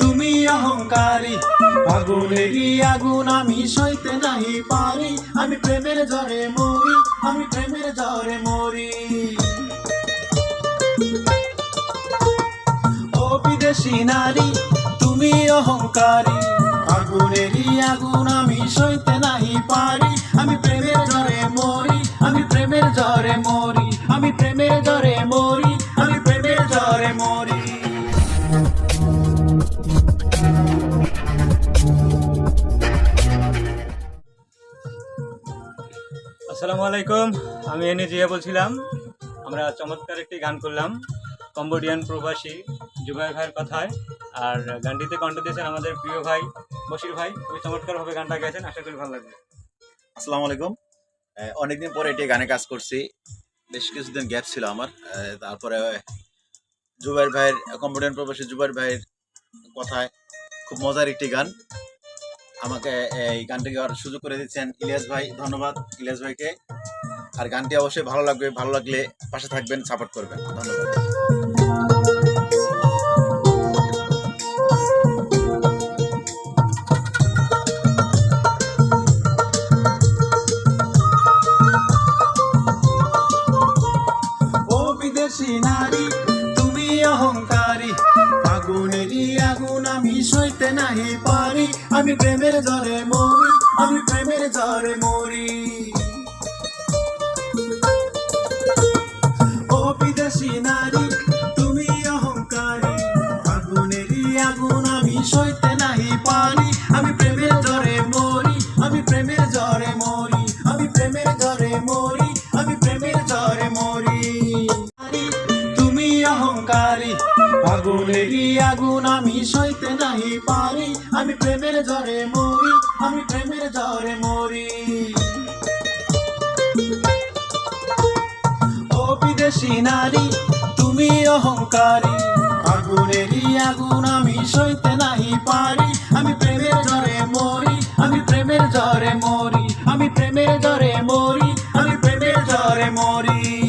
তুমি অহংকারী আগুনেরই আগুন? আমি সইতে নাহি পারি। আমি প্রেমের জ্বরে মরি, আমি প্রেমের জ্বরে মরি। ও বিদেশি নারী, তুমি অহংকারী আগুনেরই আগুন? আমি সইতে নাহি পারি। আমি প্রেমের জ্বরে মরি, আমি প্রেমের জ্বরে মরি। আমি প্রেমের জ্বরে মরি, আমি প্রেমের জ্বরে মরি। আসসালামু আলাইকুম, আমি এনে জিয়া বলছিলাম, আমরা চমৎকার একটি গান করলাম, কম্বোডিয়ান প্রবাসী জুবাই ভাইয়ের কথায়, আর গানটিতে কণ্ঠ দিয়েছেন আমাদের প্রিয় ভাই বশির ভাই, খুবই চমৎকারভাবে গানটা গেছেন আশা করি ভালো লাগবে। আসসালামু আলাইকুম। অনেকদিন পরে এটি গানে কাজ করছি, বেশ কিছুদিন গ্যাপ ছিল আমার তারপরে জুবাইর ভাইয়ের কম্পিউটার প্রবাসী জুবাইর ভাইয়ের কথায় খুব মজার একটি গান। আমাকে এই গানটি গাওয়ার সুযোগ করে দিচ্ছেন ইলিয়াস ভাই, ধন্যবাদ ইলিয়াস ভাইকে। আর গানটি অবশ্যই ভালো লাগবে, ভালো লাগলে পাশে থাকবেন সাপোর্ট করবেন। ধন্যবাদ। নারী, তুমি অহংকারী। আগুনেরই আগুন আমি সইতে নাহি পারি। আমি প্রেমের জ্বরে মরি, আমি প্রেমের জ্বরে মরি। ও বিদেশি নারী, তুমি অহংকারী। আগুনেরই আগুন আমি সইতে নাহি পারি। আমি প্রেমের জ্বরে মরি, আমি প্রেমের জ্বরে মরি। আমি প্রেমের জ্বরে আগুনের আগুন? আমি সইতে নাহি পারি। আমি প্রেমের জ্বরে মরি। আমি প্রেমের জ্বরে মরি। ও বিদেশি নারী, তুমি অহংকারী। আগুনের আগুন? আমি সইতে নাহি পারি। আমি প্রেমের জ্বরে মরি। আমি প্রেমের জ্বরে মরি। আমি প্রেমের জ্বরে মরি। আমি প্রেমের জ্বরে মরি।